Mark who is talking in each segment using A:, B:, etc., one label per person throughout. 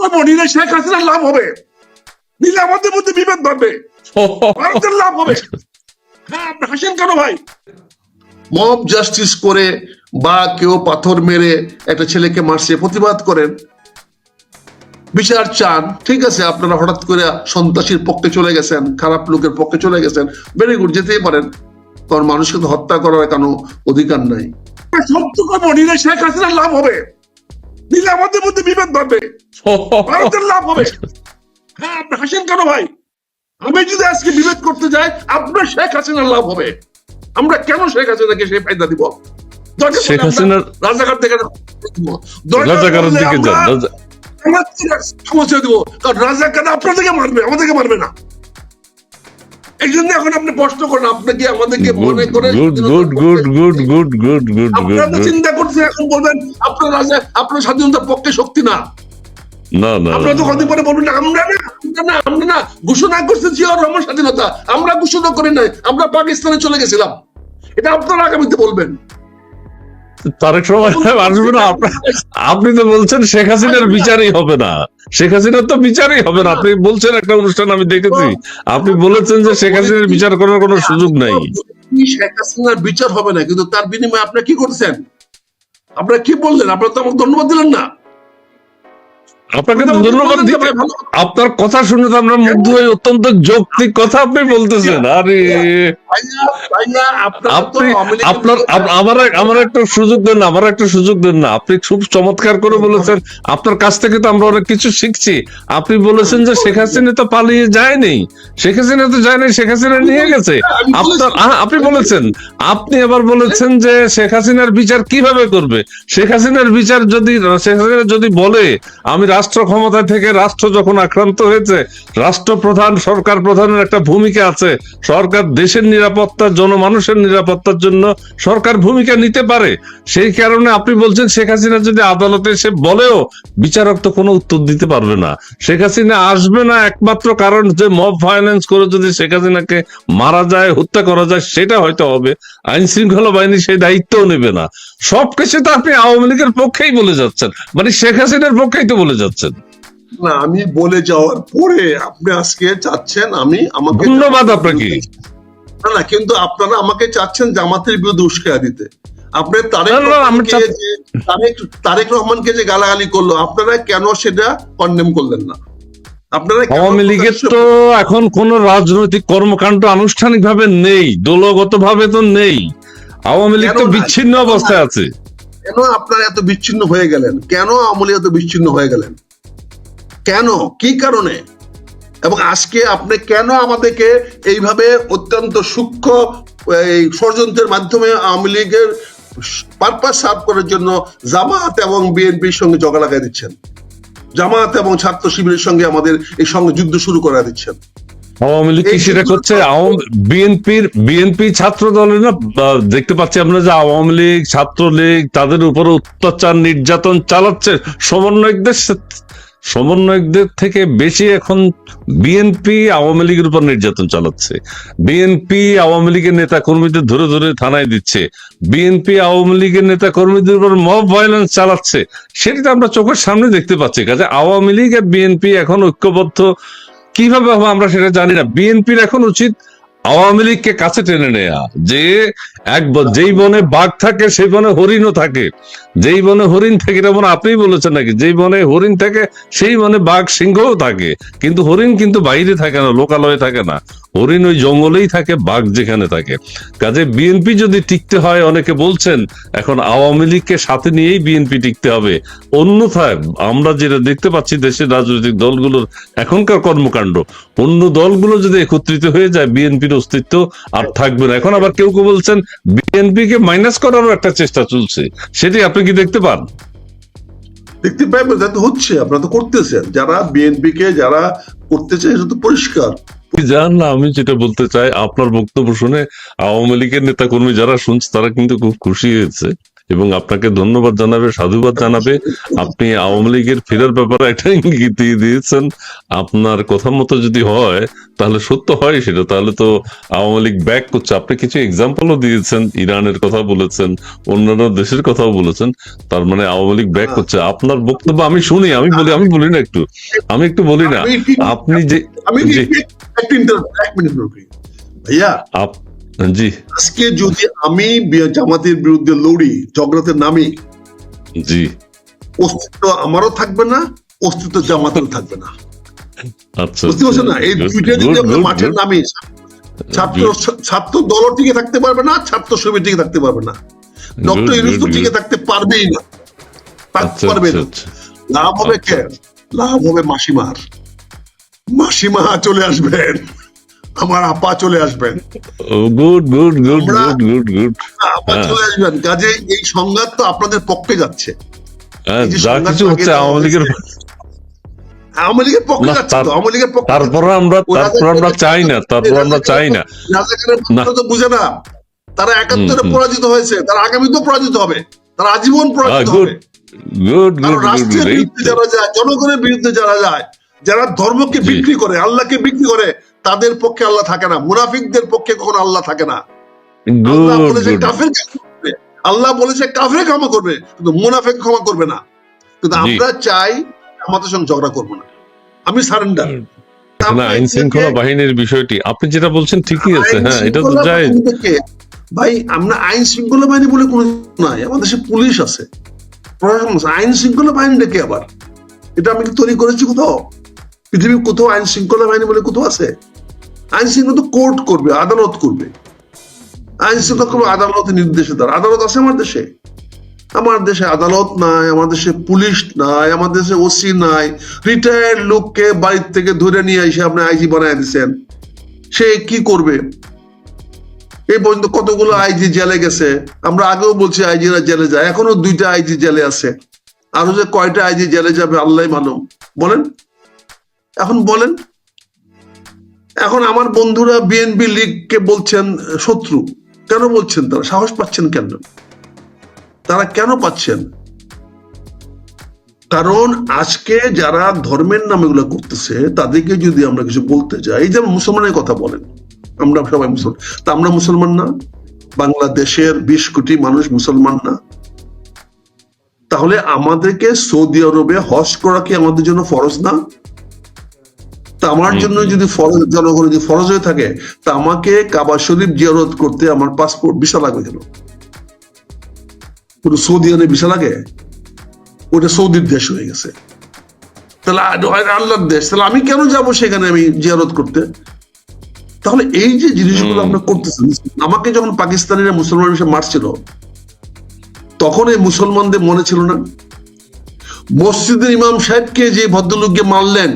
A: করব নিলে শেখ হাসিনার লাভ হবে। মধ্যে বিভেদ বাড়বে। ভারতের লাভ হবে। হ্যাঁ আপনি হাসেন কেন ভাই? মব জাস্টিস করে বা কেউ পাথর মেরে একটা ছেলেকে মারছে প্রতিবাদ করেন। বিচার চান ঠিক আছে আপনারা হঠাৎ করে সন্ত্রাসীর পক্ষে চলে গেছেন খারাপ লোকের পক্ষে চলে গেছেন ভেরি গুড যেতেই পারেন। কারণ মানুষকে তো হত্যা করার কোনো অধিকার নাই। করব নিলে শেখ হাসিনার লাভ হবে। নিলে আমাদের মধ্যে বিভেদ বাড়বে ভারতের লাভ হবে। হ্যাঁ আপনি হাসেন কেন ভাই? আমি যদি আজকে বিভেদ করতে যাই আপনার শেখ হাসিনার লাভ হবে। আমরা কেন শেখ হাসিনাকে সেই ফায়দা দিব?
B: শেখ হাসিনার-
A: রাজাকার থেকে
B: রাজাকারের দিকে যান
A: রাজাকার আপনাদেরকে মারবে আমাদেরকে মারবে না। এই জন্য এখন আপনি প্রশ্ন করেন আমাদেরকে মনে করে
B: good good good good good good good
A: আপনারা চিন্তা করছেন এখন বলবেন আপনারা স্বাধীনতার পক্ষে শক্তি না।
B: না না
A: আপনারা তো কদিন পরে বলবেন আমরা না আমরা না আমরা না ঘোষণা করছে জিয়াউর রহমান স্বাধীনতা আমরা ঘোষণা করি নাই আমরা পাকিস্তানে চলে গেছিলাম। এটা আপনারা আগামীতে বলবেন।
B: তারেক সময় আসবে না আপনি তো বলছেন শেখ হাসিনার বিচারই হবে না। শেখ হাসিনার তো বিচারই হবে না। আপনি বলছেন একটা অনুষ্ঠান আমি দেখেছি। আপনি বলেছেন যে শেখ হাসিনার বিচার করার কোনো সুযোগ নাই।
A: শেখ হাসিনার বিচার হবে না কিন্তু তার বিনিময়ে আপনি কি করছেন? আপনারা কি বললেন? আপনারা তো আমাকে ধন্যবাদ দিলেন না।
B: আপনাকে ধন্যবাদ দিতে আপনার কথা শুনে তো আমরা মুগ্ধ হয়ে অত্যন্ত যৌক্তিক কথা আপনি বলতেছেন। আরে। আপনি আপনার আমার আমার একটা সুযোগ দেন না আমার একটা সুযোগ দেন না। আপনি খুব চমৎকার করে বলেছেন আপনার কাছ থেকে তো আমরা অনেক কিছু শিখছি। আপনি বলেছেন যে শেখ হাসিনা তো পালিয়ে যায়নি। শেখ হাসিনা তো যায়নি শেখ হাসিনা নিয়ে গেছে। আপনার আপনি বলেছেন। আপনি আবার বলেছেন যে শেখ হাসিনার বিচার কীভাবে করবে? শেখ হাসিনার বিচার যদি শেখ হাসিনা যদি বলে আমি রাষ্ট্র ক্ষমতা থেকে রাষ্ট্র যখন আক্রান্ত হয়েছে, রাষ্ট্রপ্রধান, সরকার প্রধানের একটা ভূমিকা আছে। সরকার দেশের নিরাপত্তা, জনমানুষের নিরাপত্তার জন্য সরকার ভূমিকা নিতে পারে। সেই কারণে আপনি বলছেন, শেখ হাসিনা যদি আদালতে এসে বলেও বিচারক তো কোনো উত্তর দিতে পারবে না। শেখ হাসিনা আসবে না একমাত্র কারণ যে মব ফাইন্যান্স করে যদি শেখ হাসিনাকে মারা যায়, হত্যা করা যায়, সেটা হয়তো হবে। আইন শৃঙ্খলা বাহিনী সেই দায়িত্বও নেবে না। সবকিছু তো আপনি আওয়ামী লীগের পক্ষেই বলে যাচ্ছেন। মানে শেখ হাসিনার পক্ষেই তো বলে যাচ্ছেন।
A: না আমি বলে যাওয়ার পরে আপনি আজকে চাচ্ছেন আমি আমাকে
B: ধন্যবাদ আপনাকে।
A: না না কিন্তু আপনারা আমাকে চাচ্ছেন জামাতের বিরুদ্ধে উস্কায়া দিতে। আপনি তারেক রহমানকে যে তারেক তারেক রহমানকে যে গালাগালি করল আপনারা কেন সেটা কন্ডেম করলেন না? আপনারা
B: আওয়ামী লীগের তো এখন কোন রাজনৈতিক কর্মকাণ্ড আনুষ্ঠানিকভাবে নেই দলগত ভাবে তো নেই। আওয়ামী লীগ তো বিচ্ছিন্ন অবস্থায় আছে।
A: কেন আপনারা এত বিচ্ছিন্ন হয়ে গেলেন? কেন আওয়ামী লীগ এত বিচ্ছিন্ন হয়ে গেলেন? কেন? কি কারণে? এবং আজকে আপনি কেন আমাদেরকে এইভাবে অত্যন্ত সূক্ষ্ম, এই ষড়যন্ত্রের মাধ্যমে আওয়ামী লীগের পারপাস সার্ভ করার জন্য জামাত এবং বিএনপির সঙ্গে জগা লাগাই দিচ্ছেন। জামাত এবং ছাত্র শিবিরের সঙ্গে আমাদের এই সঙ্গে যুদ্ধ শুরু করা দিচ্ছেন।
B: আওয়ামী লীগ করছে? বিএনপির বিএনপি ছাত্র দলের না দেখতে পাচ্ছি আমরা যে আওয়ামী লীগ ছাত্রলীগ তাদের উপর অত্যাচার নির্যাতন চালাচ্ছে। সমন্বয়কদের সমন্বয়কদের থেকে বেশি এখন বিএনপি আওয়ামী লীগের উপর নির্যাতন চালাচ্ছে। বিএনপি আওয়ামী লীগের নেতা কর্মীদের ধরে ধরে থানায় দিচ্ছে। বিএনপি আওয়ামী লীগের নেতা কর্মীদের উপর মব ভায়োলেন্স চালাচ্ছে। সেটা তো আমরা চোখের সামনে দেখতে পাচ্ছি। কাজে আওয়ামী লীগ আর বিএনপি এখন ঐক্যবদ্ধ কীভাবে হবে আমরা সেটা জানি না। বিএনপির এখন উচিত আওয়ামী লীগকে কাছে টেনে নেয়া, যে এক যেই বনে বাঘ থাকে, সেই বনে হরিণও থাকে। যেই বনে হরিণ থাকে যেমন আপনিই বলেছেন নাকি? যেই বনে হরিণ থাকে, সেই বনে বাঘ সিংহও থাকে। কিন্তু হরিণ কিন্তু বাইরে থাকে না, লোকালয়ে থাকে না। হরিণ ওই জঙ্গলেই থাকে, বাঘ যেখানে থাকে। কাজে বিএনপি যদি টিকতে হয়, অনেকে বলছেন, এখন আওয়ামী লীগকে সাথে নিয়েই বিএনপি টিকতে হবে। অন্যথায় আমরা যেটা দেখতে পাচ্ছি, দেশের রাজনৈতিক দলগুলোর এখনকার কর্মকাণ্ড, অন্য দলগুলো যদি একত্রিত হয়ে যায় বিএনপির অস্তিত্ব আর থাকবে না। এখন আবার কেউ কেউ বলছেন বিএনপি কে মাইনাস করারও একটা চেষ্টা চলছে। সেটি আপনি কি দেখতে পান?
A: দেখতে পাই তা তো হচ্ছে আপনারা তো করতেছেন। যারা বিএনপি কে যারা করতেছে সেটা তো পরিষ্কার।
B: জান না আমি যেটা বলতে চাই আপনার বক্তব্য শুনে আওয়ামী লীগের নেতা কর্মী যারা শুনছে তারা কিন্তু খুব খুশি হয়েছে। এবং আপনাকে ধন্যবাদ জানাবে সাধুবাদ জানাবে। আপনি আওয়ামী লীগের ফেরার ব্যাপারে একটা ইঙ্গিত দিয়ে দিয়েছেন। আপনার কথা মতো যদি হয় তাহলে সত্য হয় সেটা। তাহলে তো আওয়ামী লীগ ব্যাক করছে। আপনি কিছু এক্সাম্পলও দিয়েছেন ইরানের কথা বলেছেন অন্যান্য দেশের কথাও বলেছেন। তার মানে আওয়ামী লীগ ব্যাক করছে। আপনার বক্তব্য আমি শুনি আমি বলি আমি বলি না একটু। আমি একটু বলি না। আপনি যে।
A: ভাইয়া।
B: জি।
A: আজকে যদি আমি জামাতের বিরুদ্ধে লড়ি ঝগড়াতে নামি
B: জি।
A: অস্তিত্ব আমারও থাকবে না অস্তিত্ব জামাতেরও থাকবে না।
B: আচ্ছা
A: বুঝতে না? এই দুইটা যদি আমরা মাঠে নামি ছাত্র ছাত্র দল টিকে থাকতে পারবে না ছাত্র সমিতি টিকে থাকতে পারবে না। ডক্টর ইউনুস তো টিকে থাকতে পারবেই না। থাকতে
B: আচ্ছা
A: পারবে
B: আচ্ছা
A: না।
B: আচ্ছা।
A: লাভ হবে
B: আচ্ছা।
A: কে? লাভ হবে মাসিমার। মাসিমা চলে আসবেন। আমার আপা চলে আসবেন।
B: Good good good good good good.
A: আপা
B: হ্যাঁ।
A: চলে আসবেন। কাজে এই সংঘাত তো আপনাদের পক্ষে যাচ্ছে। যা
B: কিছু হচ্ছে আওয়ামী লীগের
A: আওয়ামী লীগের পক্ষে যাচ্ছে তো। আওয়ামী লীগের পক্ষে
B: তারপর আমরা তারপর আমরা চাই না তারপর আমরা চাই না।
A: তো বুঝে না। তারা একাত্তরে। পরাজিত হয়েছে। তারা আগামীতেও পরাজিত হবে। তারা আজীবন পরাজিত হবে।
B: গুড গুড
A: রাষ্ট্রের বিরুদ্ধে যারা যায় জনগণের বিরুদ্ধে যারা যায় যারা ধর্মকে বিক্রি করে আল্লাহকে বিক্রি করে তাদের পক্ষে আল্লাহ থাকে না। মুনাফিকদের পক্ষে কখনো আল্লাহ থাকে না। আল্লাহ বলেছে কাফের ক্ষমা করবে। আল্লাহ বলেছে কাফের ক্ষমা করবে কিন্তু মুনাফিক ক্ষমা করবে না। কিন্তু আমরা চাই আমাদের সঙ্গে ঝগড়া করব না। আমি সারেন্ডার।
B: না আইন শৃঙ্খলা বাহিনীর বিষয়টি আপনি যেটা বলছেন ঠিকই আছে হ্যাঁ এটা তো যায়।
A: ভাই আমরা আইন শৃঙ্খলা বাহিনী বলে কোনো নাই। আমাদের দেশে পুলিশ আছে। প্রশাসন আছে। আইন শৃঙ্খলা বাহিনী ডেকে আবার? এটা আমি কি তৈরি করেছি কোথাও? পৃথিবীর কোথাও আইন শৃঙ্খলা বাহিনী বলে কোথাও আছে? আইন শৃঙ্খলা তো কোর্ট করবে, আদালত করবে। আইন শৃঙ্খলা করবে আদালতের নির্দেশে দ্বারা আদালত আছে আমার দেশে। আমার দেশে আদালত নাই, আমার দেশে পুলিশ নাই, আমার দেশে ওসি নাই। রিটায়ার্ড লোককে বাড়ির থেকে ধরে নিয়ে এসে আপনি আইজি বানায় দিচ্ছেন সে কি করবে? এই পর্যন্ত কতগুলো আইজি জেলে গেছে? আমরা আগেও বলছি আইজিরা জেলে যায়, এখনও দুইটা আইজি জেলে আছে। আরও যে কয়টা আইজি জেলে যাবে আল্লাহ মালুম। বলেন? এখন বলেন? এখন আমার বন্ধুরা বিএনপি লীগকে বলছেন শত্রু। কেন বলছেন তারা? সাহস পাচ্ছেন কেন? তারা কেন পাচ্ছেন? কারণ আজকে যারা ধর্মের নামে এগুলো করতেছে, তাদেরকে যদি আমরা কিছু বলতে যাই যেমন মুসলমানের কথা বলেন, আমরা সবাই মুসলমান তা আমরা মুসলমান না? বাংলাদেশের বিশ কোটি মানুষ মুসলমান না? তাহলে আমাদেরকে সৌদি আরবে হজ করা কি আমাদের জন্য ফরজ না? তা আমার জন্য যদি ফরজ জনগণ যদি ফরজ হয়ে থাকে তা আমাকে কাবা শরীফ জিয়ারত করতে আমার পাসপোর্ট ভিসা লাগবে কেন? পুরো সৌদি আরবে ভিসা লাগে? ওটা সৌদির দেশ হয়ে গেছে। তাহলে আল্লাহর দেশ তাহলে আমি কেন যাব সেখানে আমি জিয়ারত করতে? তাহলে এই যে জিনিসগুলো। আমরা করতেছি আমাকে যখন পাকিস্তানিরা মুসলমান হিসেবে মারছিল তখন এই মুসলমানদের মনে ছিল না? মসজিদের ইমাম সাহেবকে যে ভদ্রলোককে মারলেন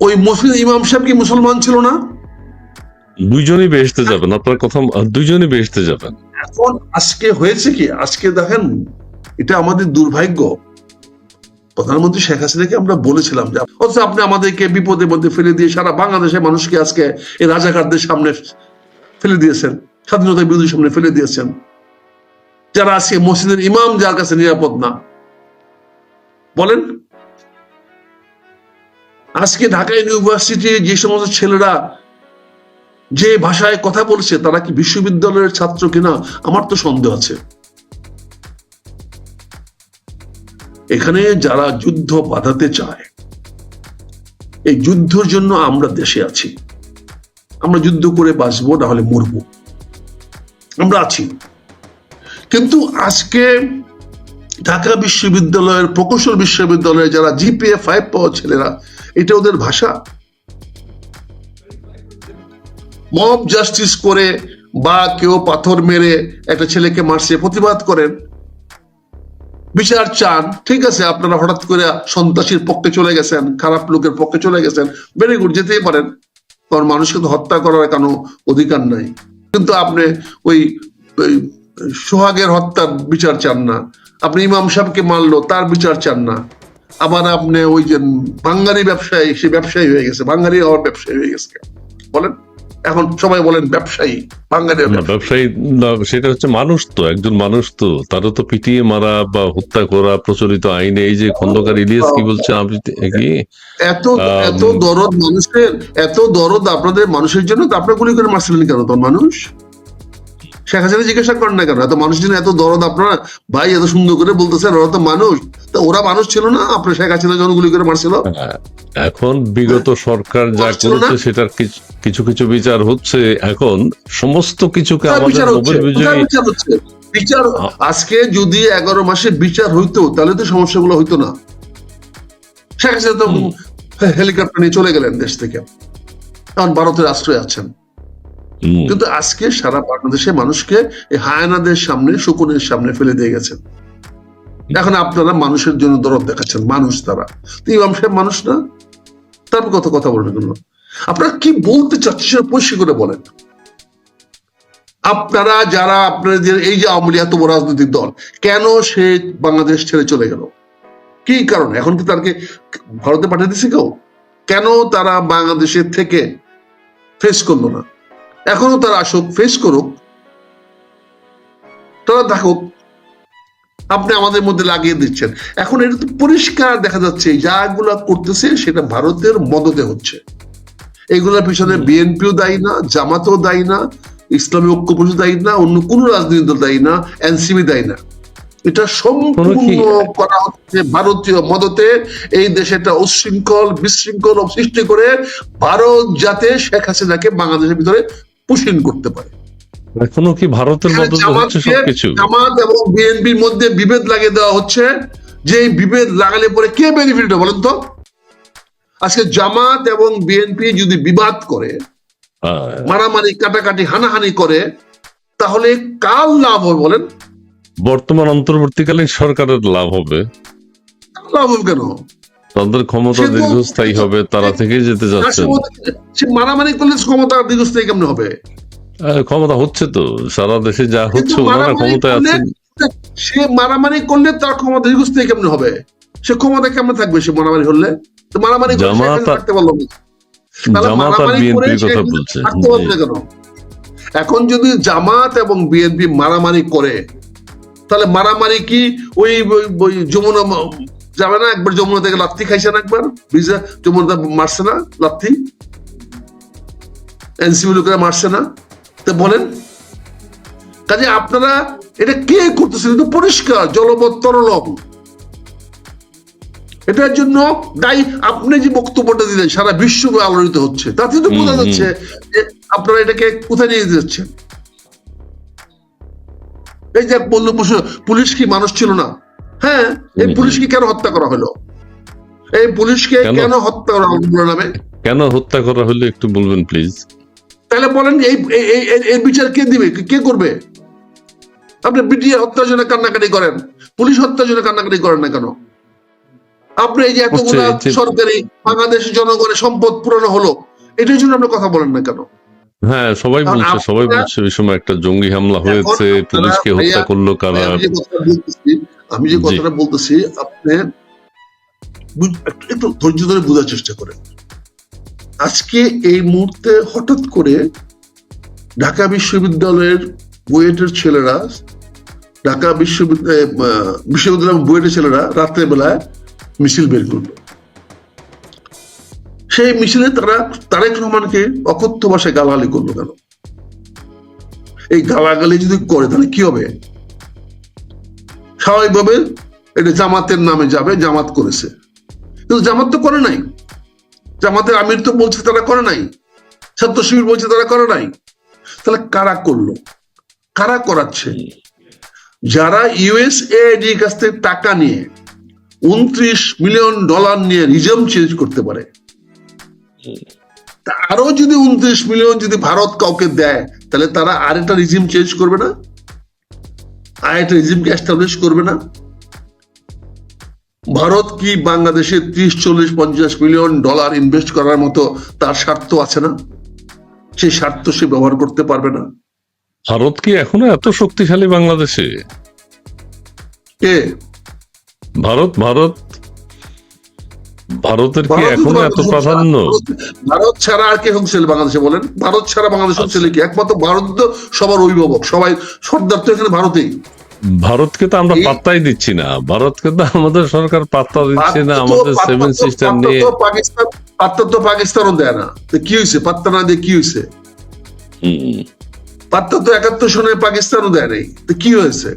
A: ওই মসজিদ ইমাম সাহেব কি মুসলমান ছিল না?
B: দুইজনই বেহেশতে যাবেন আপনার কথা দুইজনই বেহেশতে যাবেন।
A: এখন আজকে হয়েছে কি? আজকে দেখেন এটা আমাদের দুর্ভাগ্য। প্রধানমন্ত্রী শেখ হাসিনাকে আমরা বলেছিলাম যে অথচ আপনি আমাদেরকে বিপদের মধ্যে ফেলে দিয়ে সারা বাংলাদেশের মানুষকে আজকে এই রাজাকারদের সামনে ফেলে দিয়েছেন স্বাধীনতা বিরোধীর সামনে ফেলে দিয়েছেন। যারা আজকে মসজিদের ইমাম যার কাছে নিরাপদ না। বলেন আজকে ঢাকা ইউনিভার্সিটি যে সমস্ত ছেলেরা যে ভাষায় কথা বলছে, তারা কি বিশ্ববিদ্যালয়ের ছাত্র কিনা? আমার তো সন্দেহ আছে। এখানে যারা যুদ্ধ বাধাতে চায়, এই যুদ্ধের জন্য আমরা দেশে আছি। আমরা যুদ্ধ করে বাঁচবো, না হলে মরবো। আমরা আছি। কিন্তু আজকে ঢাকা বিশ্ববিদ্যালয়ের, প্রকৌশল বিশ্ববিদ্যালয়ে যারা জিপিএ ফাইভ পাওয়া ছেলেরা এটা ওদের ভাষা। মব জাস্টিস করে বা কেউ পাথর মেরে একটা ছেলেকে মারছে, প্রতিবাদ করেন। বিচার চান, ঠিক আছে, আপনারা হঠাৎ করে সন্ত্রাসীর পক্ষে চলে গেছেন, খারাপ লোকের পক্ষে চলে গেছেন ভেরি গুড যেতেই পারেন। কারণ মানুষকে তো হত্যা করার কোনো অধিকার নাই। কিন্তু আপনি ওই সোহাগের হত্যার বিচার চান না। আপনি ইমাম সাহেবকে মারলো, তার বিচার চান না। আবার আপনি ওই যে বাঙালি ব্যবসায়ী সে ব্যবসায়ী হয়ে গেছে বাঙালি হওয়ার ব্যবসায়ী হয়ে গেছে বলেন। এখন সবাই বলেন ব্যবসায়ী বাঙালি
B: ব্যবসায়ী। না, সেটা হচ্ছে মানুষ তো একজন মানুষ তো। তারও তো পিটিয়ে মারা বা হত্যা করা প্রচলিত আইনে এই যে খন্দকার ইলিয়াস কি বলছে আপনি কি?
A: এত এত দরদ মানুষের এত দরদ আপনাদের মানুষের জন্য তো আপনার গুলি করে মারছিলেন কেন তোর মানুষ? শেখ হাসিনা জিজ্ঞাসা করেন না কেন? এত মানুষের জন্য এত দরদ আপনারা? ভাই এত সুন্দর করে বলতেছেন ওরা তো মানুষ। তা ওরা মানুষ ছিল না? আপনার শেখ হাসিনা যখন গুলি করে মারছিল?
B: এখন বিগত সরকার যা করেছে সেটার কিছু- কিছু বিচার হচ্ছে। এখন সমস্ত কিছুকে আমাদের
A: বিচার আজকে যদি এগারো মাসে বিচার হইতো তাহলে তো সমস্যাগুলো হইতো না। শেখ হাসিনা তো হেলিকপ্টার নিয়ে চলে গেলেন দেশ থেকে। এখন ভারতের আশ্রয় আছেন। কিন্তু আজকে সারা বাংলাদেশের মানুষকে হায়ানাদের সামনে, শকুনের সামনে ফেলে দিয়ে গেছেন। এখন আপনারা মানুষের জন্য দরদ দেখাচ্ছেন, মানুষ তারা। ইমাম সাহেব মানুষ না? তারপর কত কথা বলবেন কেন আপনারা কি বলতে চাচ্ছেন সেটা পরিষ্কার করে বলেন। আপনারা যারা আপনাদের এই যে আওয়ামী এত বড় রাজনৈতিক দল, কেন সে বাংলাদেশ ছেড়ে চলে গেল? কি কারণ? এখন কি তারকে ভারতে পাঠিয়ে দিছে কেউ? কেন তারা বাংলাদেশের থেকে ফেস করল না? এখনও তারা আসুক ফেস করুক তারা থাকুক আপনি আমাদের মধ্যে লাগিয়ে দিচ্ছেন। এখন এটা তো পরিষ্কার দেখা যাচ্ছে যাগুলা করতেছে সেটা ভারতের মদতে হচ্ছে। এগুলোর পিছনে বিএনপিও দায়ী না জামাতও দায়ী না ইসলামী ঐক্য পরিষদ দায়ী না অন্য কোনো রাজনৈতিক দল দায়ী না এনসিবি দায়ী না। এটা সম্পূর্ণ করা হচ্ছে ভারতীয় মদতে। এই দেশে একটা উচ্ছৃঙ্খল বিশৃঙ্খল সৃষ্টি করে ভারত যাতে শেখ হাসিনাকে বাংলাদেশের ভিতরে পুষিন করতে পারে।
B: এখনও কি ভারতের হচ্ছে সবকিছু?
A: জামাত এবং বিএনপির মধ্যে বিভেদ লাগিয়ে দেওয়া হচ্ছে। যে এই বিভেদ লাগালে পরে কে বেনিফিট হবে বলেন তো? আজকে জামাত এবং বিএনপি যদি বিবাদ করে
B: হ্যাঁ,
A: মারামারি কাটাকাটি হানাহানি করে তাহলে কার লাভ হবে বলেন?
B: বর্তমান অন্তর্বর্তীকালীন সরকারের লাভ হবে।
A: লাভ হবে কেন?
B: তাদের ক্ষমতা দীর্ঘস্থায়ী হবে তারা থেকেই যেতে
A: সে- সে মারামারি করলে ক্ষমতা দীর্ঘস্থায়ী কেমন হবে?
B: ক্ষমতা হচ্ছে তো সারা দেশে যা হচ্ছে
A: কিন্তু
B: ওনারা ক্ষমতায়
A: করলে সে মারামারি করলে তার ক্ষমতা দীর্ঘস্থায়ী কেমন হবে? সে ক্ষমতা কেমন থাকবে সে মারামারি মারামারি
B: জামাত
A: এখানে থাকতে পারল
B: জামাত আর বিএনপির কথা বলছে।
A: এখন যদি জামাত এবং বিএনপি মারামারি করে তাহলে মারামারি কি ওই যমুনা যাবে না একবার যমুনা থেকে লাত্তি খাইছে না একবার বিজা যমুনা মারছে না লাত্তি এনসিবি লোকেরা মারছে না। তো বলেন। কাজে আপনারা এটা কে করতেছেন এটা পরিষ্কার জলবৎ তরলম। এটার জন্য দায়ী আপনি যে বক্তব্যটা দিলেন সারা বিশ্ব আলোড়িত হচ্ছে। তাতে তো বোঝা যাচ্ছে যে আপনারা এটাকে কোথায় নিয়ে যাচ্ছেন। এই যে বলল পুলিশ কি মানুষ ছিল না? হ্যাঁ এই পুলিশকে কেন হত্যা করা হলো? এই পুলিশকে
B: কেন?
A: হত্যা করা হলো নামে?
B: কেন হত্যা করা হলে একটু বলবেন প্লিজ
A: তাহলে বলেন এই এর বিচার কে দিবে? কে- করবে? আপনি বিটিএ হত্যার জন্য কান্নাকাটি করেন। পুলিশ হত্যার জন্য কান্নাকাটি করেন না কেন? আপনি এই যে এতগুলা সরকারি বাংলাদেশের জনগণের সম্পদ পুরানো হলো এটার জন্য আপনি কথা বলেন না কেন?
B: হ্যাঁ সবাই বলছে সবাই বলছে ওই সময় একটা জঙ্গি হামলা হয়েছে পুলিশকে হত্যা করল কারা?
A: আমি যে কথাটা বলতেছি আপনি একটু- ধৈর্য ধরে বোঝার চেষ্টা করেন। আজকে এই মুহূর্তে হঠাৎ করে ঢাকা বিশ্ববিদ্যালয়ের বুয়েটের ছেলেরা ঢাকা বিশ্ববিদ্যালয় বিশ্ববিদ্যালয়ের বুয়েটের ছেলেরা রাত্রে বেলায় মিছিল বের করল। সেই মিছিলে তারা তারেক রহমানকে অকথ্য ভাষায় গালাগালি করল কেন? এই গালাগালি যদি করে তাহলে কি হবে? স্বাভাবিকভাবে এটা জামাতের নামে যাবে, জামাত করেছে। কিন্তু জামাত তো করে নাই। জামাতের আমির তো বলছে তারা করে নাই। ছাত্র শিবির বলছে তারা করে নাই। তাহলে কারা করল? কারা করাচ্ছে? যারা ইউএসএআইডির কাছ থেকে টাকা নিয়ে উনত্রিশ মিলিয়ন ডলার নিয়ে রিজম চেঞ্জ করতে পারে আরও যদি উনত্রিশ মিলিয়ন যদি ভারত কাউকে দেয়, তাহলে তারা আর একটা রিজিম চেঞ্জ করবে না? আরেকটা রিজিমকে এস্টাবলিশ করবে না? ভারত কি বাংলাদেশে ত্রিশ চল্লিশ পঞ্চাশ মিলিয়ন ডলার ইনভেস্ট করার মতো তার স্বার্থ আছে না? সেই স্বার্থ সে ব্যবহার করতে পারবে না।
B: ভারত কি এখনও এত শক্তিশালী বাংলাদেশে?
A: কে?
B: ভারত ভারত ভারতের কি এখনও এত প্রাধান্য?
A: ভারত- ছাড়া আর কে হুঁশিয়ারি বাংলাদেশে বলেন? ভারত ছাড়া বাংলাদেশ
B: আচ্ছা।
A: কি? একমাত্র ভারত তো সবার অভিভাবক সবাই সর্দার তো এখানে ভারতেই।
B: ভারতকে তো আমরা পাত্তাই দিচ্ছি না। ভারতকে তো আমাদের সরকার পাত্তা দিচ্ছে না আমাদের সেভেন সিস্টেম নিয়ে।
A: পাকিস্তান পাত্তা তো পাকিস্তানও দেয় না। কি হয়েছে? পাত্তা না দিয়ে কি হয়েছে? পাত্তা তো একাত্তর সনে পাকিস্তানও দেয় নাই। তো কি হয়েছে।